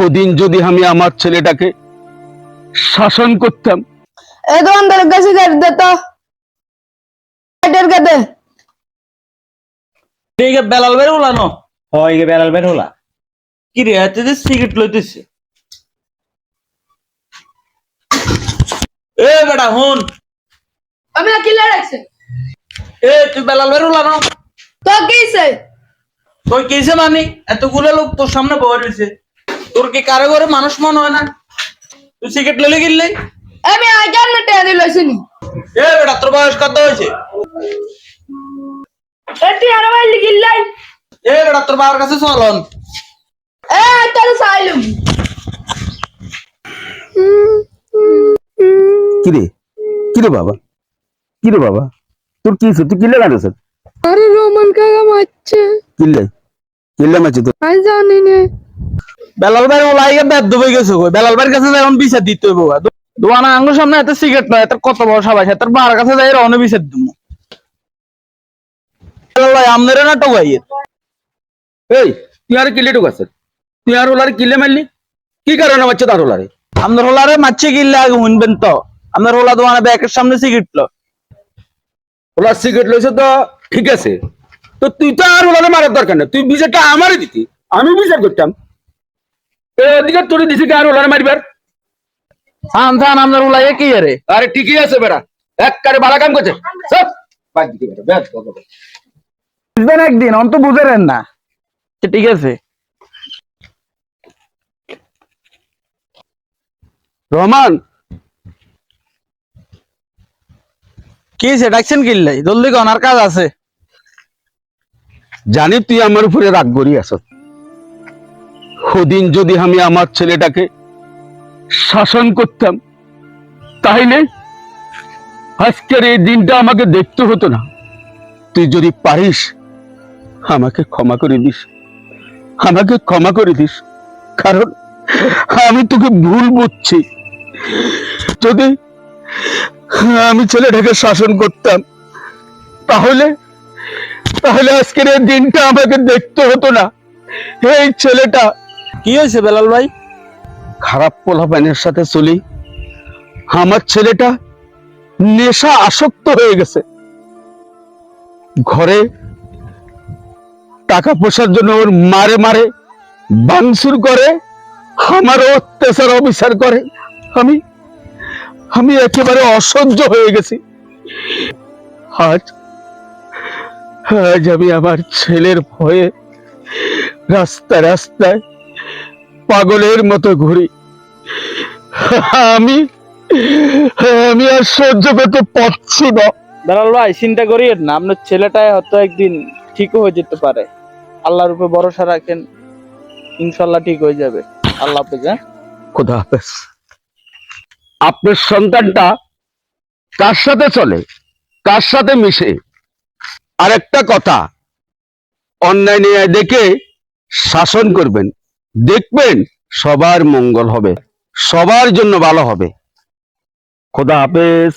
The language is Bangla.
ওদিন যদি আমি আমার ছেলেটাকে শাসন করতাম। এই কাছে গাড়ি দে তো। এটার কাছে। ঠিক বেলাল বের উলানো। হয় গে বেলাল বের উলা। কি রে এতে যে সিগারেট লইতেছে। এ বেটা হুন। আমি কিলা রাখছি? এ তুই বেলাল বের উলানো। তো কিছে তুই কেসে মানি? এতগুলো লোক তোর সামনে বয়ে রয়েছে তোর কি কারও ঘরে মানুষ মনে হয় না? তুই সিগারেট লইলে গিললে আমি আগে না টেয়া দিলছিনি এ বেটা তোর বয়স কত হয়েছে? এটি আর বাইলি গিল্লাই এ বেটা তোর বাবার কাছে চলন এ তার সাইলুম। কিরে কিরে বাবা? কিরে বাবা? তোর কি হয়েছে? তুই কিল্লে গাড়ছ আরে রোমান কাকা মারছে। কিল্লে কিল্লে মাছি তোর। আমি জানি না বেলাল ভাই ওলাই গিয়ে বেদ হয়ে গেছে গো বেলাল ভাইয়ের কাছে এখন বিচার দিতে হইব দোয়ানা আঙ্গুর সামনে এত সিগারেট নয় এত কত বড় সবাই তার বার কাছে যাই বিচার দিব। বেলাল ভাই আমনের না টোকাই এই তুই আর ঢুকাছ তুই আর ওলারে কিল্লে মারলি? কি কারণে মারছে তার ওলারে? আমনের হোলারে মারছে গিল্লে আগে শুনবেন তো। আমনের হোলা দোয়ানা ব্যাগের সামনে সিগারেট লো ওলার সিগারেট লইছে তো ঠিক আছে। তো তুই তো আর ওলারে মারার দরকার না তুই বিচারটা আমারই দিতি। আমি বিচার করতাম। এদিকে তোর দিছি আর ওলারে মারিবার? থান থান আমনের হোলা কি রে আরে ঠিকই আছে বেড়া এক কারে ভালো কাম করছে। সব বাদ দিতে বেটা ব্যাস বুঝবেন একদিন অন্ত বুঝেন না। ঠিক আছে। রহমান। কি সে ডাকছেন কিল্লাই জলদি কন আর কাজ আছে। জানি তুই আমার উপরে রাগ করি আস ওদিন যদি আমি আমার ছেলেটাকে শাসন করতাম তাইলে আজকের এই দিনটা আমাকে দেখতে হতো না। তুই যদি পারিস, আমাকে ক্ষমা করে দিস। আমাকে ক্ষমা করে দিস, কারণ আমি তোকে ভুল বুঝছি। যদি আমি ছেলেটাকে শাসন করতাম, তাহলে তাহলে আজকের এই দিনটা আমাকে দেখতে হতো না। এই ছেলেটা কি হয়েছে বেলাল ভাই? খারাপ পোলাপানের সাথে চলি। আমার ছেলেটা নেশা আসক্ত হয়ে গেছে। ঘরে টাকা পয়সার জন্য ওর মারে মারে বাংসুর করে আমার অত্যাচার অবিচার করে। আমি আমি একেবারে অসহ্য হয়ে গেছি। আজ আজ আমি আমার ছেলের ভয়ে রাস্তায় রাস্তায় পাগলের মতো ঘুরি। আমি আমি আর সহ্য করতে পারছি না। বেলাল ভাই চিন্তা করিয়েন না আপনার ছেলেটাই হয়তো একদিন ঠিক হয়ে যেতে পারে। আল্লাহর উপরে ভরসা রাখেন ইনশাল্লাহ ঠিক হয়ে যাবে। আল্লাহ হাফেজ হ্যাঁ? খোদা হাফেজ। আপনার সন্তানটা কার সাথে চলে? কার সাথে মিশে? আরেকটা কথা অন্যায় নিয়ে দেখে শাসন করবেন। দেখবেন সবার মঙ্গল হবে সবার জন্য ভালো হবে। খোদা হাফেজ।